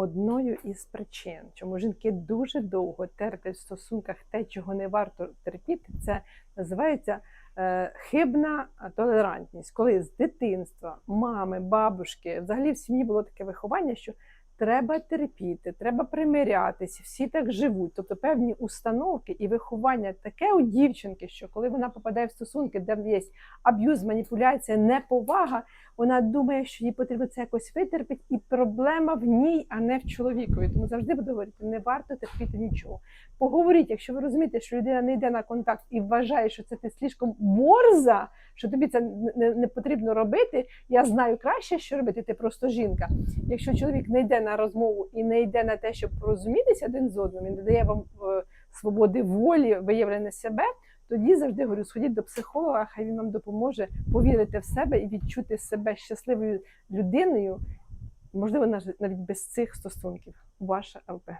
одною із причин, чому жінки дуже довго терплять в стосунках те, чого не варто терпіти, це називається е, хибна толерантність, коли з дитинства, мами, бабушки, взагалі в сім'ї було таке виховання, що треба терпіти, треба примирятися, всі так живуть. Тобто певні установки і виховання таке у дівчинки, що коли вона попадає в стосунки, де є аб'юз, маніпуляція, неповага, вона думає, що їй потрібно це якось витерпіти, і проблема в ній, а не в чоловікові. Тому завжди буду говорити, не варто терпіти нічого. Поговоріть, якщо ви розумієте, що людина не йде на контакт і вважає, що це ти слишком борза, що тобі це не, не потрібно робити. Я знаю краще, що робити. Ти просто жінка. Якщо чоловік не йде на розмову і не йде на те, щоб порозумітися один з одним, він не дає вам е, свободи волі, виявлення себе. Тоді завжди говорю, сходіть до психолога, хай він вам допоможе повірити в себе і відчути себе щасливою людиною, можливо, навіть без цих стосунків. Ваша ЛП.